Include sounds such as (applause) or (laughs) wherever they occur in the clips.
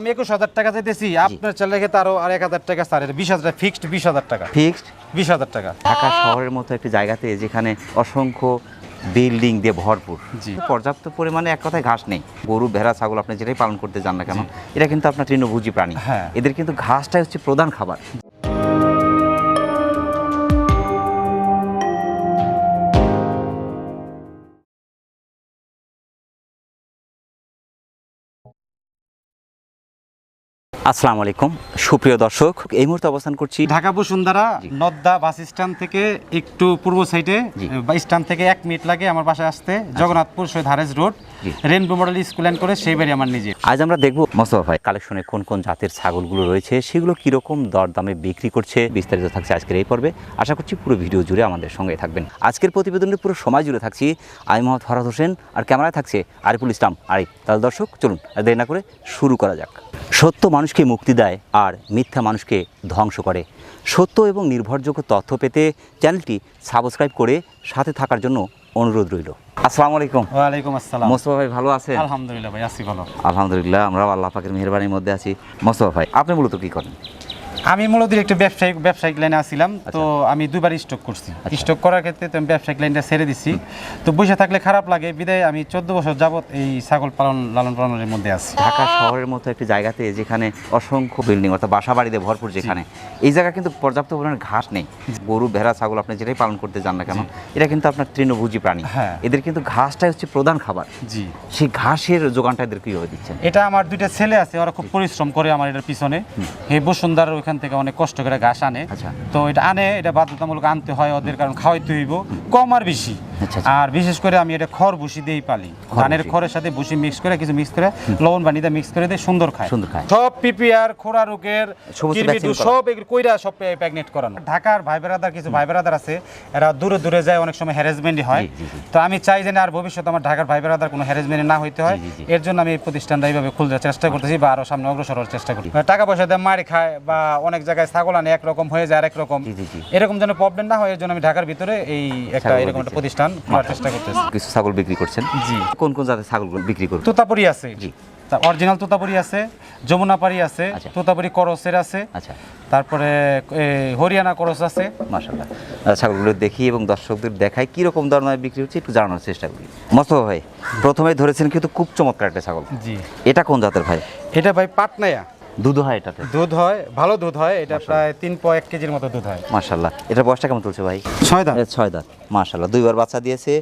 আমি একুশ হাজার টাকা চাইতেছি। আপনার ছেলে ক্ষেত্রে আরও আর এক হাজার টাকা স্যার বিশ হাজার ফিক্সড বিশ হাজার টাকা। ফিক্সড? বিশ হাজার টাকা। ঢাকা শহরের মতো একটি জায়গাতে যেখানে অসংখ্য বিল্ডিং দিয়ে ভরপুর। পর্যাপ্ত পরিমাণে এক কথায় ঘাস নেই। গরু ভেড়া ছাগল আপনি যেটাই পালন করতে যান না কেন এটা কিন্তু আপনার তৃণভোজী প্রাণী। হ্যাঁ। এদের কিন্তু ঘাসটাই হচ্ছে প্রধান খাবার। আসসালামু আলাইকুম। সুপ্রিয় দর্শক এই মুহূর্তে অবস্থান করছি ঢাকা বসুন্ধরা। নদ্দা বাস স্ট্যান্ড থেকে একটু পূর্ব সাইডে। বা স্ট্যান্ড থেকে এক মিনিট লাগে আমার বাসায় আসতে Jagannathpur Shahid Harej road. Rainbow model school and করে সেই বাড়ি আমার নিজে আজ আমরা দেখব মোস্তফা ভাই কালেকশনে কোন কোন জাতের ছাগলগুলো রয়েছে সেগুলো কীরকম দরদামে বিক্রি করছে বিস্তারিত থাকছে আজকের এই পর্বে। আশা করছি পুরো ভিডিও জুড়ে আমাদের সঙ্গে থাকবেন। আজকের প্রতিবেদনের পুরো সময় জুড়ে থাকছি আমি মোহাম্মদ ফরাদ হোসেন আর ক্যামেরায় থাকছে আরিফুল ইসলাম আরিফ। তাহলে দর্শক চলুন আর দেরি না করে শুরু করা যাক। সত্য মানুষকে মুক্তি দেয় আর মিথ্যা মানুষকে ধ্বংস করে। সত্য এবং নির্ভরযোগ্য তথ্য পেতে চ্যানেলটি সাবস্ক্রাইব করে সাথে থাকার জন্য অনুরোধ রইল। আসসালামু আলাইকুম। ওয়ালাইকুম আসসালাম। মোস্তফা ভাই ভালো আছে আলহামদুলিল্লাহ ভাই আছি ভালো। আলহামদুলিল্লাহ আমরা আল্লাহ পাকের মেহরবানির মধ্যে আছি। মোস্তফা ভাই আপনি মূলত কী করেন? আমি মূলত একটু ব্যবসায়িক ব্যবসায়িক লাইনে আসছিলাম তো আমি দুইবার স্টক করছি। স্টক করার ক্ষেত্রে তো আমি ব্যবসায়িক লাইনটা ছেড়ে দিছি। তো বসে থাকলে খারাপ লাগে বিদায় আমি চোদ্দ বছর যাবত এই ছাগল পালন লালন পালনের মধ্যে আছি। ঢাকা শহরের মতো একটি জায়গাতে যেখানে অসংখ্য বিল্ডিং অর্থাৎ বাসা বাড়িতে ভরপুর যেখানে এই জায়গা কিন্তু পর্যাপ্ত পরিমাণে ঘাস নেই। গরু ভেড়া ছাগল আপনি যেটাই পালন করতে যান না কেন এটা কিন্তু আপনার তৃণভোজী প্রাণী। হ্যাঁ। এদের কিন্তু ঘাসটাই হচ্ছে প্রধান খাবার। জি। সেই ঘাসের যোগানটা এদের কীভাবে দিচ্ছেন? এটা আমার দুইটা ছেলে আছে ওরা খুব পরিশ্রম করে আমার এটার পিছনে। এই বসুন্ধার ওইখান থেকে অনেক কষ্ট করে ঘাস আনে আচ্ছা। তো এটা আনে এটা বাধ্যতামূলক আনতে হয় ওদের কারণ খাওয়াইতে হইব কম আর বেশি। আর বিশেষ করে আমি এটা খড় ভুসি দিয়েই পালি ধানের খড়ের সাথে ভুসি মিক্স করে কিছু মিক্স করে লবণ বানিয়ে মিক্স করে দিয়ে সুন্দর খায় সুন্দর খায়। সব পিপিআর খোরা রোগের। সব এগুলো কইরা সব প্যাগনেট করানো ঢাকার ভাই বেড়াদার কিছু ভাই বেড়াদার আছে এরা দূরে দূরে যায় অনেক সময় হ্যারাসমেন্টই হয়। তো আমি চাই যে আর ভবিষ্যতে আমার ঢাকার ভাই বেড়াদার কোনো হ্যারাসমেন্ট না হইতে হয়। এর জন্য আমি এই প্রতিষ্ঠানটা এইভাবে খুলতে চেষ্টা করতেছি বা আরও সামনে অগ্রসর হওয়ার চেষ্টা করি টাকা পয়সা দিয়ে মার খায় বা অনেক জায়গায় ছাগল আনে একরকম হয়ে যায় আরেক রকম। এরকম যেন প্রবলেম না হয় এর জন্য আমি ঢাকার ভিতরে এই একটা এরকম একটা দিচ্ছে। প্রতিষ্ঠান খোলার চেষ্টা করতেছি। কিছু ছাগল বিক্রি করছেন? জি। কোন কোন জাতের ছাগলগুলো বিক্রি করবেন? তোতাপুরি আছে। জি। অরিজিনাল তোতাপুরি আছে যমুনাপাড়ি আছে আচ্ছা। তোতাপুরি করসের আছে আচ্ছা। তারপরে হরিয়ানা করস আছে। মাশাল্লাহ ছাগলগুলো দেখি এবং দর্শকদের দেখাই কি রকম ধরনের বিক্রি হচ্ছে একটু জানানোর চেষ্টা করি। মোস্তফা ভাই প্রথমে ধরেছেন কিন্তু খুব চমৎকার একটা ছাগল। জি। এটা কোন জাতের ভাই? এটা ভাই পাটনায়া। দুধ হয় এটাতে? দুধ হয় ভালো দুধ হয় এটা প্রায় তিন প এক কেজির মতো দুধ হয়। মাশাল্লাহ এটা বয়সটা কেমন চলছে ভাই? ছয় দাঁত। ছয় দাঁত। মাশাল্লাহ দুইবার বাচ্চা দিয়েছে।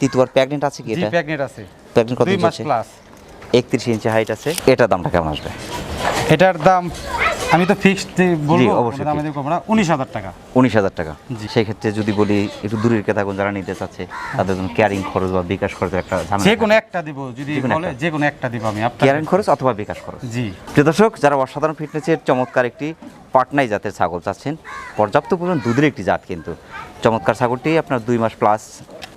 তৃতীয়বার প্রেগনেন্ট আছে কি এটা? প্রেগনেন্ট আছে। প্রেগনেন্ট কত দুই মাস প্লাস একত্রিশ ইঞ্চি হাইট আছে। এটা দামটা কেমন আসবে? এটার দাম আমি তো ফিক্সড বলব অবশ্যই ওটার দাম আমি উনিশ হাজার টাকা। উনিশ হাজার টাকা। জি। সেই ক্ষেত্রে যদি বলি একটু দূরের ক্রেতাগুন যারা নিতে চাচ্ছে তাদের জন্য ক্যারিং খরচ বা বিকাশ খরচের একটা যে কোনো একটা দিব যদি বলে। যে কোনো একটা দিব আমি ক্যারিং খরচ অথবা বিকাশ খরচ। জি। প্রিয় দর্শক যারা অসাধারণ ফিটনেসের চমৎকার একটি পাটনাই জাতের ছাগল চাচ্ছেন পর্যাপ্ত পরিমাণ দুধের একটি জাত কিন্তু। চমৎকার ছাগলটি আপনার দুই মাস প্লাস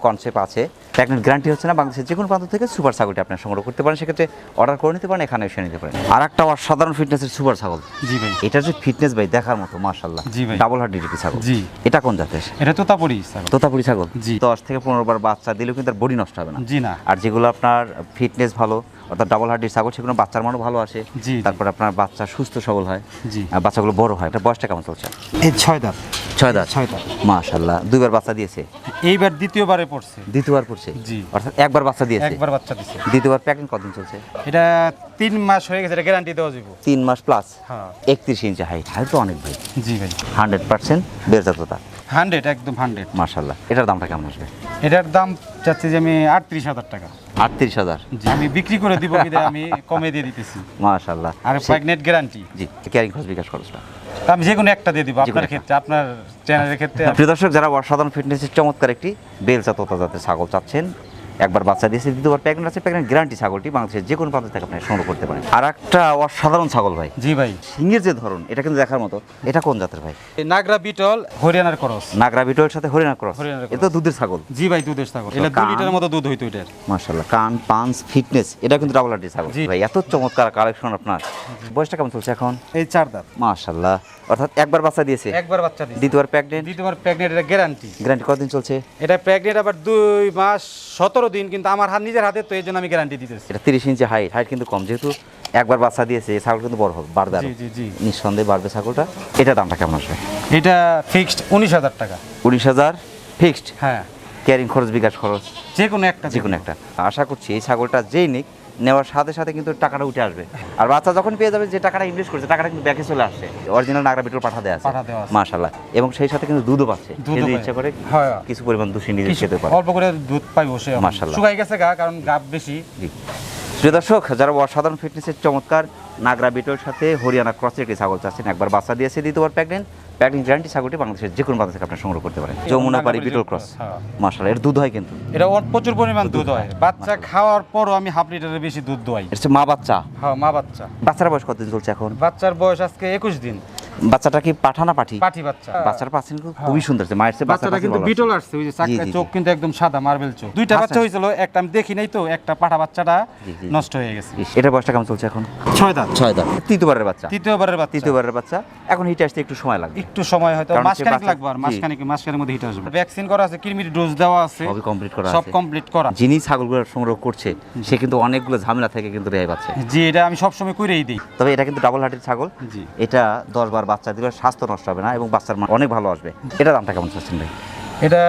কনসেপ্ট আছে। প্রেগনেন্ট গ্যারান্টি হচ্ছে না বাংলাদেশের যে কোনো প্রান্ত থেকে সুপার ছাগলটি আপনার সংগ্রহ করতে পারেন। সেক্ষেত্রে অর্ডার করে নিতে পারেন এখানে এসে নিতে পারেন। আর একটা অসাধারণ ফিটনেসের সুপার ছাগল। জি ভাই। এটা যে ফিটনেস ভাই দেখার মতো মাশাল্লাহ জি ভাই। ডাবল হার্ড ডিটি ছাগল। জি। এটা কোন জাতের? এটা তোতাপুরি ছাগল। তোতাপুরি ছাগল? জি। দশ থেকে পনেরো বার বাচ্চা দিলেও কিন্তু তার বডি নষ্ট হবে না। জি না। আর যেগুলো আপনার ফিটনেস ভালো অর্থাৎ ডাবল হার্ডির ছাগল সেগুলো বাচ্চার মানও ভালো আসে। তারপর আপনার বাচ্চা সুস্থ সবল হয় জি। আর বাচ্চাগুলো বড় হয়। এটা বয়সটা কেমন চলছে? এই ছয় দাঁত। ছয় দাঁত? ছয় দাঁত। মাশাল্লাহ দুইবার বাচ্চা দিয়েছে? এইবার দ্বিতীয়বারে পড়ছে। দ্বিতীয়বার পড়ছে? জি। অর্থাৎ একবার বাচ্চা দিয়েছে? একবার বাচ্চা দিছে দ্বিতীয়বার প্যাকেট কতদিন চলছে? এটা তিন মাস হয়ে গেছে এটা গ্যারান্টি দেওয়া যাবে। তিন মাস প্লাস হ্যাঁ। একত্রিশ ইঞ্চি হাইট হাইট তো অনেক ভাই। জি ভাই। হান্ড্রেড পার্সেন্ট বেরজাততা। হান্ড্রেড একদম হান্ড্রেড মাশাল্লাহ এটার দামটা কেমন আসবে? এটার দাম চাচ্ছি যে আমি আটত্রিশ হাজার টাকা। আটত্রিশ হাজার। আমি বিক্রি করে দিব বিদায় আমি কমে দিয়ে দিতেছি। মাশাল্লাহ আর প্রেগনেন্ট গ্যারান্টি জি ক্যারিং খরচ বিকাশ খরচটা। আমি যে কোনো একটা দিয়ে দিব আপনার। ক্ষেত্রে আপনার চ্যানেলের ক্ষেত্রে। প্রিয় দর্শক যারা অসাধারণ ফিটনেসের চমৎকার একটি বেলচা তোতা জাতের ছাগল চাচ্ছেন একবার বাচ্চা দিয়েছে দ্বিতীয়বার প্রেগনেন্ট আছে প্রেগনেন্ট গ্যারান্টি ছাগলটি বাংলাদেশের যে কোনো প্রান্ত থেকে আপনি সংগ্রহ করতে পারেন। আর একটা অসাধারণ ছাগল ভাই। জি ভাই। সিংহের যে ধরন এটা কিন্তু দেখার মতো এটা কোন জাতের ভাই? নাগরা বিটল হরিয়ানার করস। নাগরা বিটয়ের সাথে হরিণা ক্রস? হরিয়ানার এটা তো দুধের ছাগল। জি ভাই দুধের ছাগল। এটা দু কান। লিটারের মতো দুধ হইতো এটার। মার্শাল্লাহ কান পাঞ্চ ফিটনেস এটা কিন্তু ডাবল হার্ডি ছাগল। ভাই এত চমৎকার কালেকশন আপনার। বয়সটা কেমন চলছে এখন? এই চার দাঁত। মার্শাল্লাহ অর্থাৎ একবার বাচ্চা দিয়েছে? একবার বাচ্চা দিছে দ্বিতীয়বার প্রেগনেন্ট দ্বিতীয়বার প্রেগনেন্ট এটা গ্যারান্টি গ্যারান্টি কতদিন চলছে? এটা প্রেগনেন্ট আবার দুই মাস সতেরো দিন কিন্তু আমার হাত নিজের হাতে তো এই জন্য আমি গ্যারান্টি দিতেছি। এটা তিরিশ ইঞ্চি হাইট হাইট কিন্তু কম। যেহেতু একবার বাচ্চা দিয়েছে এই ছাগল কিন্তু বড় হবে বাড়বে জি জি জি। নিঃসন্দেহে বাড়বে ছাগলটা। এটা দামটা কেমন আসবে? এটা ফিক্সড উনিশ হাজার টাকা। উনিশ হাজার ফিক্সড হ্যাঁ। ক্যারিং খরচ বিকাশ খরচ? যে কোনো একটা যে কোনো একটা। আশা করছি এই ছাগলটা যেই নিক নেওয়ার সাথে সাথে কিন্তু টাকাটা উঠে আসবে। আর বাচ্চা যখন পেয়ে যাবে যে টাকাটা ইনভেস্ট করছে টাকাটা কিন্তু ব্যাকে চলে আসছে। অরিজিনাল নাগরা বিটল পাঠা দেওয়া আছে। মাশাল্লাহ এবং সেই সাথে কিন্তু দুধও পাচ্ছে। যদি ইচ্ছা করে। কিছু পরিমাণ দুধ নিজে খেতে পারে। অল্প করে দুধ পাইবো সে। এখন। মাশাআল্লাহ। শুকাই গেছে গা কারণ গাব বেশি। জি। প্রিয় দর্শক যারা অসাধারণ ফিটনেসের চমৎকার নাগরা বিটল সাথে হরিয়ানা ক্রসের একটি ছাগল চাচ্ছেন একবার বাচ্চা দিয়েছে দ্বিতীয়বার প্রেগনেন্ট প্রেগনেন্ট গ্যারান্টি ছাগলটি বাংলাদেশের যে কোনো প্রান্ত থেকে আপনার সংগ্রহ করতে পারেন। যমুনা পাড়ি বিটল ক্রস। হ্যাঁ। এর দুধ হয় কিন্তু। এটা প্রচুর পরিমাণ দুধ হয়। বাচ্চা খাওয়ার পরও আমি হাফ লিটারের বেশি দুধ দোয়াই। এটা মা বাচ্চা? হ্যাঁ মা বাচ্চা। বাচ্চার বয়স কতদিন চলছে এখন? বাচ্চার বয়স আজকে একুশ দিন। বাচ্চাটা কি পাঠা না পাঠি পাঠি বাচ্চা। বাচ্চার পাচ্ছেন খুবই সুন্দর মায়ের চেয়ে বাচ্চাটা কিন্তু বিটল আসছে ওই যে। চোখ কিন্তু একদম সাদা মার্বেল চোখ। দুইটা আচ্ছা। বাচ্চা হয়েছিল একটা আমি দেখি নাই তো একটা পাঠা বাচ্চাটা। নষ্ট হয়ে গেছে। এটার বয়সটা কেমন চলছে এখন? ছয় দাঁত। ছয় দাঁত। তৃতীয়বারের বাচ্চা। তৃতীয়বারের বাচ্চা। তৃতীয়বারের বাচ্চা। এখন হিটে আসতে একটু সময় লাগবে। একটু সময় হয়তো মাসখানেক লাগবে আর। মাসখানেক মাসখানের মধ্যে হিট আসবে। ভ্যাকসিন করা আছে কৃমির ডোজ দেওয়া আছে। সবই কমপ্লিট করা সব কমপ্লিট করা। যিনি ছাগলগুলো সংগ্রহ করছে সে কিন্তু অনেকগুলো ঝামেলা থেকে কিন্তু রেহাই পাচ্ছে। জি এটা আমি সবসময় করেই দিই। তবে এটা কিন্তু ডাবল হার্টের ছাগল। জি। এটা দশ বার বাচ্চা দিলে স্বাস্থ্য নষ্ট হবে না এবং বাচ্চার মান অনেক ভালো আসবে। এটা দামটা কেমন চাচ্ছেন ভাই? এটা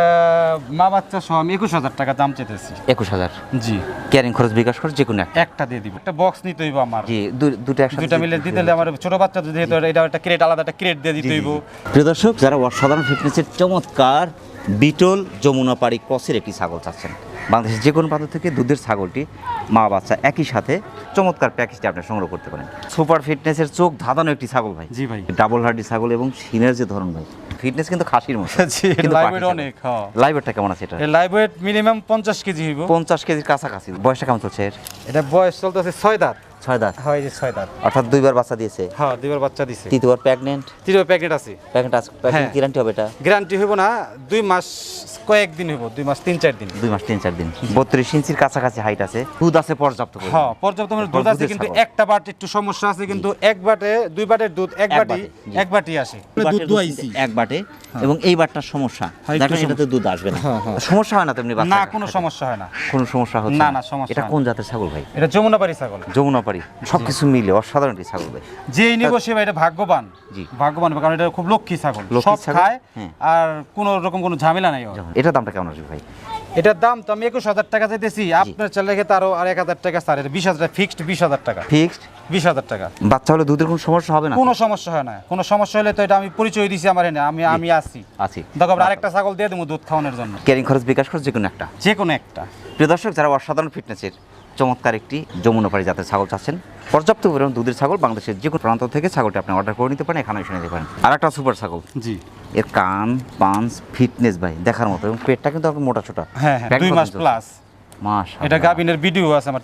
মা বাচ্চা সহ আমি একুশ হাজার টাকা দাম চেতেছি একুশ হাজার? জি। ক্যারিং খরচ বিকাশ খরচ যে কোনো একটা? দিয়ে দিব। একটা বক্স নিতে হইব আমার। জি দুটো একসাথে দুইটা মিলে দিতে হলে আমার ছোট বাচ্চা যদি যেহেতু এটা একটা ক্রেট আলাদা একটা ক্রেট দিয়ে দিতে হইব। প্রিয় দর্শক যারা অসাধারণ ফিটনেসের চমৎকার বিটল যমুনা পাড়ি ক্রসের একটি ছাগল চাচ্ছেন বাংলাদেশের যে কোনো প্রান্ত থেকে দুধের ছাগলটি মা বাচ্চা একই সাথে চমৎকার প্যাকেজটি আপনি সংগ্রহ করতে পারেন। সুপার ফিটনেসের চোখ ধাঁধানো একটি ছাগল ভাই। জি ভাই। ডাবল হার্ডি ছাগল এবং সিনের যে ধরন ভাই। ফিটনেস কিন্তু খাসির মতো। (laughs) জি কিন্তু লাইভ পাটি ছাগল। অনেক হ্যাঁ। লাইভ ওয়েটটা কেমন আছে এটা? এর লাইভ ওয়েট মিনিমাম পঞ্চাশ কেজি হইব। পঞ্চাশ কেজির কাছাকাছি। বয়সটা কেমন চলছে এর? এটা বয়স চলতেছে ছয় দাঁত। ছয় দাঁত? হয় যে ছয় দাঁত। অর্থাৎ দুইবার বাচ্চা দিয়েছে? হ্যাঁ দুইবার বাচ্চা দিছে। তৃতীয়বার প্রেগনেন্ট তৃতীয় প্যাকেট আছে। প্রেগনেন্ট হ্যাঁ। গ্যারান্টি হবে এটা? গ্যারান্টি হইব না দুই মাস কয়েকদিন হইব দুই মাস তিন চার দিন। দুই মাস তিন চার দিন। বত্রিশ ইঞ্চির কাছাকাছি হাইট আছে। দুধ আছে পর্যাপ্ত হ্যাঁ পর্যাপ্ত পরিমাণে দুধ আছে কিন্তু একটা বাট একটু সমস্যা আছে কিন্তু এক বাটে দুই বাটের দুধ এক বাটি এক বাটি আসে। দুধ এক বাটে এবং এই বাটটার সমস্যা হ্যাঁ, এটাতে দুধ আসবে না। হ্যাঁ, হ্যাঁ। সমস্যা হয় না তেমনি না কোনো সমস্যা হয় না। কোনো সমস্যা হচ্ছে না, না, সমস্যা এটা কোন জাতের ছাগল ভাই? এটা যমুনাপাড়ি ছাগল। যমুনাপাড়ি। সবকিছু মিলে অসাধারণ একটি ছাগল ভাই। যেই নিব সে ভাই এটা ভাগ্যবান। জি। ভাগ্যবান কারণ এটা খুব লক্ষ্মী ছাগল। সব খায় হ্যাঁ। আর কোনো রকম কোনো ঝামেলা নাই এটার দামটা কেমন আসবে ভাই? এটার দাম তো আমি একুশ হাজার টাকা চাইতেছি। আপনার ছেলে খেতে আরও আর এক হাজার টাকা স্যার বিশ হাজার ফিক্সড বিশ হাজার টাকা। ফিক্সড বিশ হাজার টাকা। বাচ্চা হলে দুধের কোনো সমস্যা হবে না কোনো সমস্যা হয় না। কোনো সমস্যা হলে তো এটা আমি পরিচয় দিছি আমার এনে। আমি আমি আসি আছি। দেখো আমরা আরেকটা ছাগল দিয়ে দেবো দুধ খাওয়ানোর জন্য। ক্যারিং খরচ বিকাশ খরচ যে কোনো একটা। যে কোনো একটা। প্রিয় দর্শক যারা অসাধারণ ফিটনেসের চমৎকার একটি যমুনাপাড়ি জাতের ছাগল চাচ্ছেন। পর্যাপ্ত পরিমাণ দুধের ছাগল বাংলাদেশের যে কোনো প্রান্ত থেকে ছাগলটি আপনি অর্ডার করে নিতে পারেন এখানে এসে নিতে পারেন। আর একটা সুপার ছাগল। জি। এর কান পাঞ্চ ফিটনেস ভাই দেখার মতো। এবং পেটটা কিন্তু আপনার মোটা ছোটা। হ্যাঁ হ্যাঁ দুই মাস প্লাস মাস এটা গাবিনের ভিডিও আছে আমার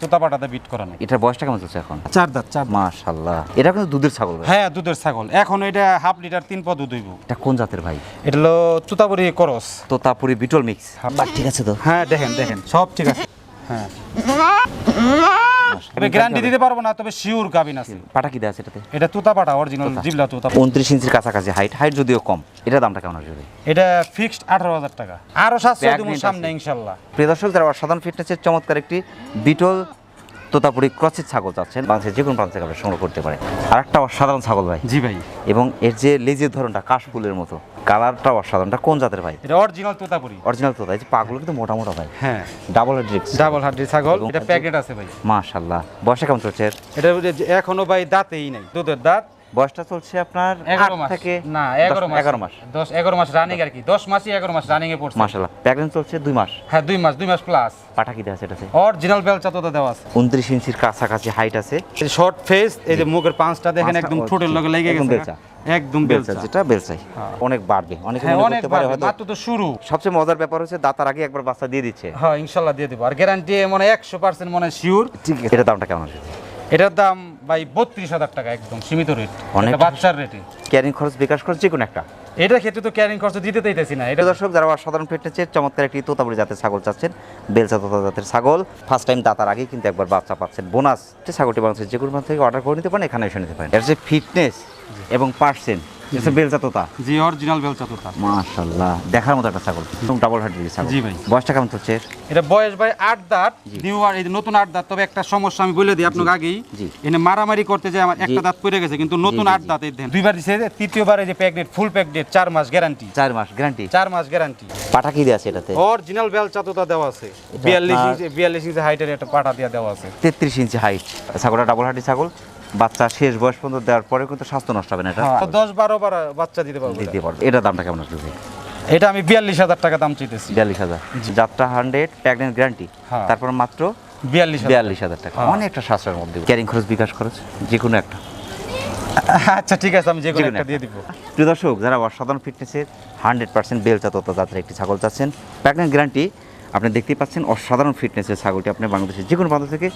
বিট করানো এটার বয়সটা কেমন চলছে এখন? চার দাঁত চার দাঁত। মাশাল্লাহ এটা কিন্তু দুধের ছাগল হ্যাঁ দুধের ছাগল। এখন এটা হাফ লিটার তিন পদ দুধ হইব। এটা কোন জাতের ভাই? এটা হলো তুতাপুরি করস। তোতাপুরি বিটল মিক্স। হ্যাঁ। ঠিক আছে তো। হ্যাঁ দেখেন দেখেন। সব ঠিক আছে। হ্যাঁ। তবে গ্যারান্টি দিতে পারব না তবে শিওর গাবিন আছে। পাটা কি দেয় আছে এটাতে? এটা তুতা পাটা অরিজিনাল জিবলা তুতা উনত্রিশ ইঞ্চির কাছাকাছি হাইট হাইট যদিও কম। এটা দামটা কেমন আসবে এটা ফিক্সড আঠারো হাজার টাকা। আরও সাতশো সামনে ইনশাল্লাহ। প্রিয় দর্শক যারা অসাধারণ ফিটনেসের চমৎকার একটি বিটল তোতাপুরি ক্রসের ছাগল চাচ্ছেন বাংলাদেশের যে কোনো প্রান্তে থেকে আপনি সংগ্রহ করতে পারেন আর একটা অসাধারণ ছাগল ভাই। জি ভাই। এবং এর যে লেজের ধরনটা কাশফুলের মতো কালারটা অসাধারণটা কোন জাতের ভাই? এটা অরিজিনাল তোতাপুরি। অরিজিনাল তোতা এই যে পাগুলো কিন্তু মোটা মোটা ভাই। হ্যাঁ। ডাবল হেড ডাবল হাড্ডি ছাগল এটা প্যাকেট আছে ভাই। মাশাআল্লাহ। বয়সটা কেমন চলছে এটা এখনও ভাই দাঁতেই নাই। দুধের দাঁত বয়সটা চলছে আপনার এগারো মাস। থেকে না এগারো মাস। এগারো মাস। দশ এগারো মাস রানিং আর কি। দশ মাসই এগারো মাস রানিং এ পড়ছে। চলছে দুই মাস। হ্যাঁ দুই মাস দুই মাস প্লাস পাঠা কি দেওয়া আছে এটাতে? অরিজিনাল বেলচা তো দেওয়া আছে। উনত্রিশ ইঞ্চির কাছাকাছি হাইট আছে। শর্ট ফেস এই যে মুখের পাঁচটা দেখেন একদম ঠোঁটের লগে লেগে একদম গেছে একদম বেলচা যেটা বেলচাই। হ্যাঁ। অনেক বাড়বে। অনেকে হ্যাঁ অনেক করতে পারে হয়তো মাত্র তো শুরু। সবচেয়ে মজার ব্যাপার হচ্ছে দাতার আগে একবার বাচ্চা দিয়ে দিচ্ছে। হ্যাঁ ইনশাল্লাহ দিয়ে দেবো। আর গ্যারান্টি মনে একশো পার্সেন্ট মনে শিওর ঠিক আছে। এটা দামটা কেমন আসবে এটার দাম ভাই বত্রিশ হাজার টাকা একদম সীমিত রেট অনেক বাচ্চার রেটে ক্যারিং খরচ বিকাশ খরচ যে কোনো একটা। এটা ক্ষেত্রে তো ক্যারিং খরচ দিতে চাইতেছি না এটা এটা দর্শক যারা সাধারণ ফিটনেসের চমৎকার একটি তোতাবুড়ি জাতের ছাগল চাচ্ছেন বেলচা তোতা জাতের ছাগল ফার্স্ট টাইম দাতার আগে কিন্তু একবার বাচ্চা পাচ্ছেন। বোনাস যে ছাগলটি বাংলাদেশের যে কোনো থেকে অর্ডার করে নিতে পারেন এখানে এসে নিতে পারেন। এর যে ফিটনেস এবং পার্সেন্ট এটা বেলচা তোতা জি অরিজিনাল বেলচা তোতা মাশাল্লাহ দেখার মতো একটা ছাগল। একদম ডাবল হার্ট ছাগল। জি ভাই। বয়সটা কেমন হচ্ছে এটা বয়স ভাই আট দাঁত নিউ আর এই নতুন আট দাঁত তবে একটা সমস্যা আমি বলে দিই আপনাকে আগেই। এনে মারামারি করতে যে আমার একটা দাঁত পড়ে গেছে কিন্তু নতুন আট দাঁত এই দেন দুইবার দিছে তৃতীয়বার এই যে প্যাকেট ফুল প্যাকেট চার মাস গ্যারান্টি চার মাস গ্যারান্টি চার মাস গ্যারান্টি পাটা কি দিয়ে আছে এটাতে? অরিজিনাল বেলচা তোতা দেওয়া আছে। এটা বিয়াল্লিশ আপনার- ইঞ্চি বিয়াল্লিশ ইঞ্চি হাইটের একটা পাটা দিয়ে দেওয়া আছে। তেত্রিশ ইঞ্চি হাইট ছাগলটা ডাবল হার্টি ছাগল। বাচ্চা শেষ বয়স পর্যন্ত দেওয়ার পরে কিন্তু স্বাস্থ্য নষ্ট হবে না এটা? হ্যাঁ, দশ বারো বার বাচ্চা দিতে পারব দিতে এটা। এটার দামটা কেমন আসবে ভাই? এটা আমি বিয়াল্লিশ হাজার টাকা দাম চাইতেছি। বিয়াল্লিশ হাজার। যাত্রা হান্ড্রেড প্রেগনেন্ট গ্যারান্টি। তারপর মাত্র বিয়াল্লিশ বিয়াল্লিশ হাজার টাকা। হ্যাঁ। অনেকটা সাশ্রয়ের মধ্যে। ক্যারিং খরচ বিকাশ খরচ? যে কোনো একটা। আচ্ছা ঠিক আছে আমি যে কোনো একটা। দিয়ে দিব। প্রিয় দর্শক যারা অসাধারণ ফিটনেসের হান্ড্রেড পার্সেন্ট বেলচা তত জাতের একটি ছাগল চাচ্ছেন প্রেগনেন্ট গ্যারান্টি আপনি দেখতেই পাচ্ছেন অসাধারণ ফিটনেসের ছাগলটি আপনি বাংলাদেশের যে কোনো প্রান্ত থেকে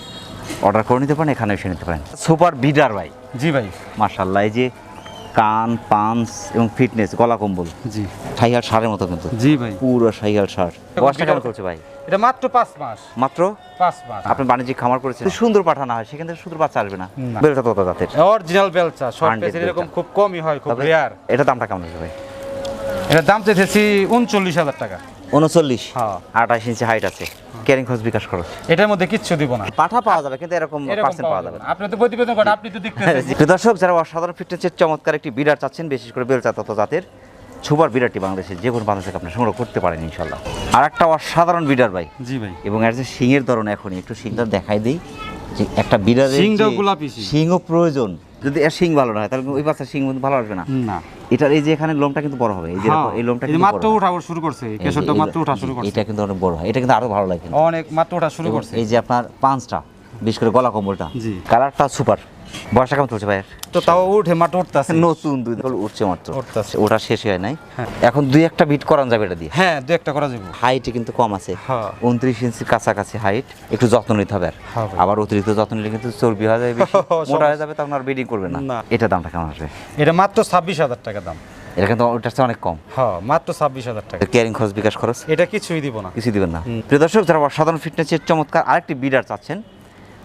অর্ডার করে নিতে পারেন এখানে এসে নিতে পারেন। সুপার বিডার ভাই। জি ভাই। মার্শাল্লাহ এই যে কান পাঞ্চ এবং ফিটনেস গলা কম্বল। জি। সাইহাল সারের মতো কিন্তু। জি ভাই। পুরো সাইহাল সার। বয়সটা কেমন চলছে ভাই? এটা মাত্র পাঁচ মাস। মাত্র? পাঁচ মাস। আপনি বাণিজ্যিক খামার করেছেন? সুন্দর পাঠানো হয় সেখান থেকে সুন্দর বাচ্চা আসবে না। বেলটা তত জাতের অরিজিনাল বেলচা শর্ট পেসের এরকম খুব কমই হয় খুব রেয়ার এটা দামটা কেমন আসবে ভাই? এটা দাম চাইতেছি উনচল্লিশ হাজার টাকা। উনচল্লিশ। হ্যাঁ। আঠাশ ইঞ্চি হাইট আছে। ক্যারিং খরচ বিকাশ খরচ। এটার মধ্যে কিচ্ছু দিব না। পাঠা পাওয়া যাবে কিন্তু এরকম পার্সেন্ট পাওয়া যাবে। আপনি তো প্রতিবেদন করেন আপনি তো দেখতেছেন। (laughs) দর্শক যারা অসাধারণ ফিটনেসের চমৎকার একটি বিরাট চাচ্ছেন বিশেষ করে বেলচা তত জাতের সুপার বিরাটটি যে কোনো বাংলাদেশ থেকে আপনি সংগ্রহ করতে পারেন ইনশাল্লাহ আর একটা অসাধারণ বিডার ভাই। জি ভাই। এবং এর যে ধরন এখনই একটু শিংটা দেখাই দিই যে একটা গোলাপি শিংও প্রয়োজন যদি এর শিং ভালো না হয় তাহলে ওই বাচ্চার শিং কিন্তু ভালো আসবে না। না। এটার এই যে এখানে লোমটা কিন্তু বড় হবে এই যে হ্যাঁ, এই লোমটা কিন্তু মাত্র ওঠা উঠা শুরু করছে কেশরটা মাত্র ওঠা শুরু করছে। এটা কিন্তু অনেক বড় হয় এটা কিন্তু আরও ভালো লাগে অনেক মাত্র ওঠা শুরু করছে। এই যে আপনার পাঁচটা বিশেষ করে গলা কম্বলটা জি। কালারটা সুপার। বয়সটা কেমন চলছে ভাইয়ের তো তাও উঠে মাত্র উঠতেছে। নতুন দুই দল উঠছে মাত্র। উঠতাছে। ওটা শেষ হয় নাই। হ্যাঁ। এখন দুই একটা বিট করান যাবে এটা দিয়ে। হ্যাঁ দু একটা করা যাবে। হাইটে কিন্তু কম আছে। হ্যাঁ। উনত্রিশ ইঞ্চির কাছাকাছি হাইট একটু যত্ন নিতে হবে হ্যাঁ। আবার অতিরিক্ত যত্ন নিলে কিন্তু চর্বি হয়ে যাবে বেশি, (laughs) মোটা হয়ে যাবে তখন আর ব্রিডিং করবে না। না। এটা দামটা কেমন আসবে? এটা মাত্র ছাব্বিশ হাজার টাকা দাম। এটা কিন্তু ওটার চেয়ে অনেক কম। হ্যাঁ মাত্র ছাব্বিশ হাজার টাকা। কেয়ারিং খরচ বিকাশ খরচ? এটা কিছুই দিব না। কিছু দিবেন না। প্রিয় দর্শক যারা অসাধারণ ফিটনেসের চমৎকার আরেকটি বিডার চাচ্ছেন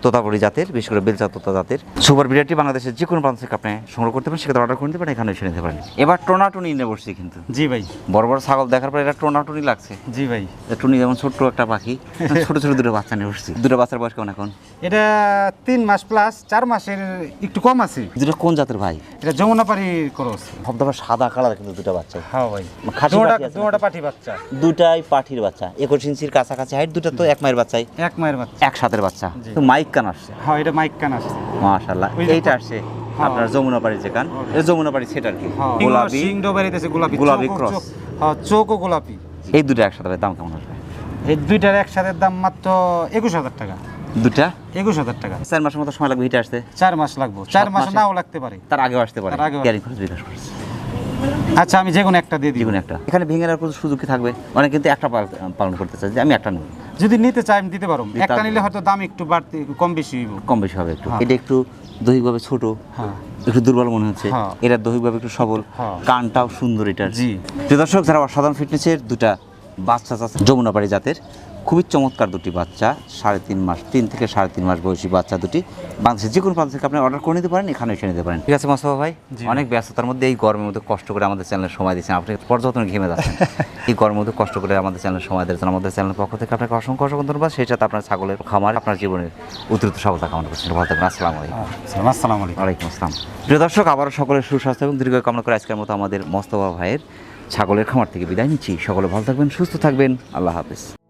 তোতাপুরি জাতের বিশেষ করে বেলচা তোতা জাতের সুপার বিডারটি বাংলাদেশের যে কোনো প্রান্ত থেকে আপনি সংগ্রহ করতে পারেন সেক্ষেত্রে অর্ডার করে নিতে পারেন এখানে এসে নিতে পারেন। এবার টোনাটুনি নিয়ে বসছি কিন্তু। জি ভাই। বড় বড় ছাগল দেখার পর এটা টোনাটুনি লাগছে। জি ভাই। এটা টুনি যেমন ছোট্ট একটা পাখি ছোট ছোট দুটো বাচ্চা নিয়ে বসছি। দুটো বাচ্চার বয়স কেমন এখন? এটা তিন মাস প্লাস চার মাসের একটু কম আছে। দুটো কোন জাতের ভাই? এটা যমুনাপাড়ি করস। ধবধবা সাদা কালার কিন্তু দুটো বাচ্চা। হ্যাঁ ভাই। খাসি দুটা পাঠি বাচ্চা। দুটাই পাঠির বাচ্চা। একুশ ইঞ্চির কাছাকাছি হাইট দুটো তো এক মায়ের বাচ্চাই। এক মায়ের বাচ্চা। এক সাতের বাচ্চা। তো মাইক কান আসছে। হ্যাঁ এটা মাইক কান আসছে। মাশাল্লাহ ওই এইটা আসছে হ্যাঁ। আপনার যমুনা বাড়ির যে কান এই যমুনা বাড়ির সেটা আর কি। হ্যাঁ গোলাপি সিং ডো বেরিতেছে গোলাপি গোলাপি। চোখ- হ্যাঁ চোখও গোলাপি। এই দুটো একসাথে দাম কেমন আসবে? এই দুইটার একসাথে দাম মাত্র একুশ হাজার টাকা। দুটা একুশ হাজার টাকা। চার মাসের মতো সময় লাগবে হিটে আসতে? চার মাস লাগবে। চার মাস নাও লাগতে পারে। তার আগেও আসতে পারে। তার আগেও ক্যারিং খরচ বিকাশ আচ্ছা আমি যে কোনো একটা দিয়ে দিই। যেগুলো একটা। এখানে ভেঙে রাখার কোনো সুযোগ কি থাকবে? অনেক কিন্তু একটা পালন করতে চাই যে আমি একটা নেব। যদি নিতে চাই আমি দিতে পারো একটা নিলে হয়তো দাম একটু বাড়তে কম বেশি কম বেশি হবে একটু হ্যাঁ। এটা একটু দৈহিকভাবে ছোট হ্যাঁ একটু দুর্বল মনে হচ্ছে হ্যাঁ। এটা দৈহিকভাবে একটু সবল হ্যাঁ। কানটাও সুন্দর এটা জি। প্রিয় দর্শক যারা অসাধারণ ফিটনেসের দুটা বাচ্চা যমুনা বাড়ি জাতের খুবই চমৎকার দুটি বাচ্চা সাড়ে তিন মাস তিন থেকে সাড়ে তিন মাস বয়সী বাচ্চা দুটি। বাংলাদেশের যে কোনো প্রান্ত থেকে আপনি অর্ডার করে নিতে পারেন এখানে এসে নিতে পারেন। ঠিক আছে মাসবা ভাই। অনেক ব্যস্ততার মধ্যে এই গরমের মধ্যে কষ্ট করে আমাদের চ্যানেলে সময় দিচ্ছেন। আপনি পর্যটন ঘেমে যাচ্ছেন। (laughs) এই গরমের মধ্যে কষ্ট করে আমাদের চ্যানেলে সময় দিয়েছেন আমাদের চ্যানেলের পক্ষ থেকে আপনাকে অসংখ্য অসংখ্য ধন্যবাদ। সেই সাথে আপনার ছাগলের খামার আপনার জীবনের অতিরিক্ত সফলতা কামনা করছেন ভালো থাকবেন। আসসালামু আলাইকুম। আসসালাম আসসালামু আলাইকুম। ওয়ালাইকুম আসসালাম। প্রিয় দর্শক আবারও সকলের সুস্বাস্থ্য এবং দীর্ঘ কামনা করে আজকের মতো আমাদের মস্তফা ভাইয়ের ছাগলের খামার থেকে বিদায় নিচ্ছি। সকলে ভালো থাকবেন সুস্থ থাকবেন। আল্লাহ হাফিজ।